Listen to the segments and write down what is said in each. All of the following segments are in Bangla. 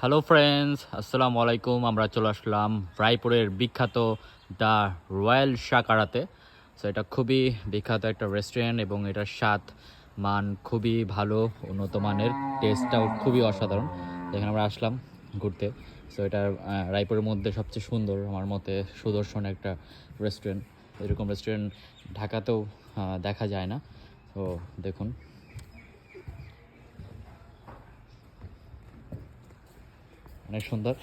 হ্যালো ফ্রেন্ডস আসসালামু আলাইকুম আমরা চলে আসলাম রায়পুরের বিখ্যাত দ্য রয়্যাল শাকারাতে। সো এটা খুবই বিখ্যাত একটা রেস্টুরেন্ট এবং এটার স্বাদ মান খুবই ভালো, উন্নত মানের। টেস্টটাও খুবই অসাধারণ। যেখানে আমরা আসলাম ঘুরতে। সো এটা রায়পুরের মধ্যে সবচেয়ে সুন্দর, আমার মতে সুদর্শন একটা রেস্টুরেন্ট এরকম রেস্টুরেন্ট ঢাকাতেও দেখা যায় না। তো দেখুন। অনেক সুন্দর।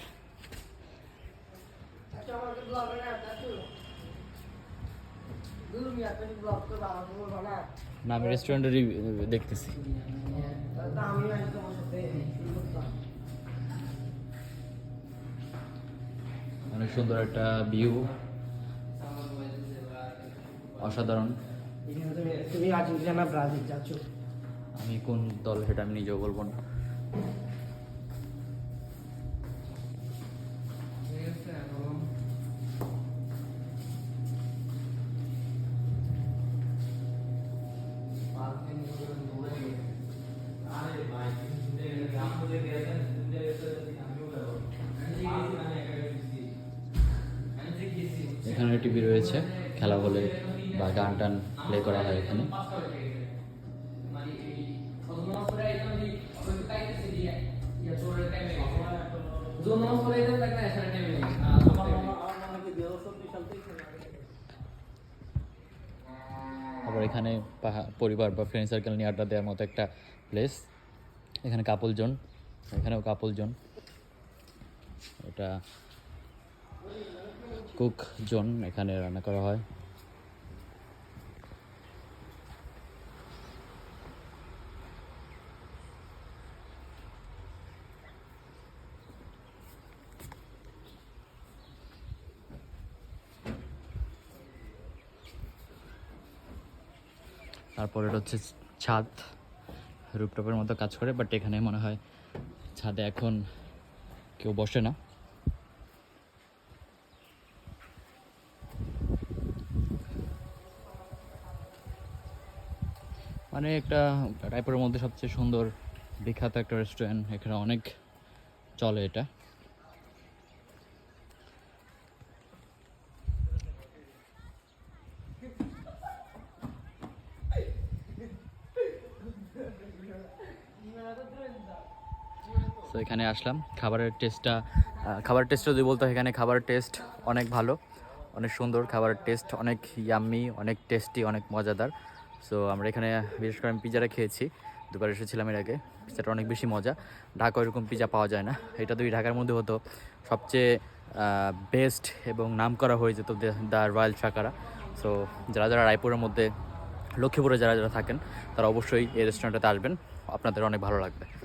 না আমি রেস্টুরেন্টেরই দেখতেছি। অনেক সুন্দর একটা ভিউ অসাধারণ। তুমি তুমি আর্জেন্টিনা ব্রাজিল যাচ্ছ। আমি কোন দল সেটা আমি নিজেও বলব না। এখানে টিভি রয়েছে, খেলা বলে বা গান টান প্লে করা হয় এখানে। আবার এখানে পরিবার বা ফ্রেন্ড সার্কেল নিয়ে আড্ডা দেওয়ার মতো একটা প্লেস এখানে কাপল জোন এখানেও কাপল জোন এটা কুক জোন এখানে রান্না করা হয়। তারপর হচ্ছে ছাদ রুপটপের মতো কাজ করে বাট এখানে মনে হয় ছাদে এখন কেউ বসে না। মানে একটা রায়পুরের মধ্যে সবচেয়ে সুন্দর বিখ্যাত একটা রেস্টুরেন্ট এখানে অনেক চলে এটা। তো এখানে আসলাম, খাবারের টেস্টটা খাবারের টেস্টটা যদি বলতো, এখানে খাবারের টেস্ট অনেক ভালো, অনেক সুন্দর, খাবারের টেস্ট অনেক ইয়াম্মি অনেক টেস্টি অনেক মজাদার। সো আমরা এখানে, বিশেষ করে আমি পিজাটা খেয়েছি। দুবার এসেছিলাম এর আগে। পিজাটা অনেক বেশি মজা। ঢাকা এরকম পিজা পাওয়া যায় না। এটা তো ঢাকার মধ্যে হতো। সবচেয়ে বেস্ট এবং নাম করা হয়ে যেত দ্য রয়্যাল শাকারা। সো যারা যারা রায়পুরের মধ্যে, লক্ষ্মীপুরে যারা যারা থাকেন, তারা অবশ্যই এই রেস্টুরেন্টটাতে আসবেন। আপনাদের অনেক ভালো লাগবে।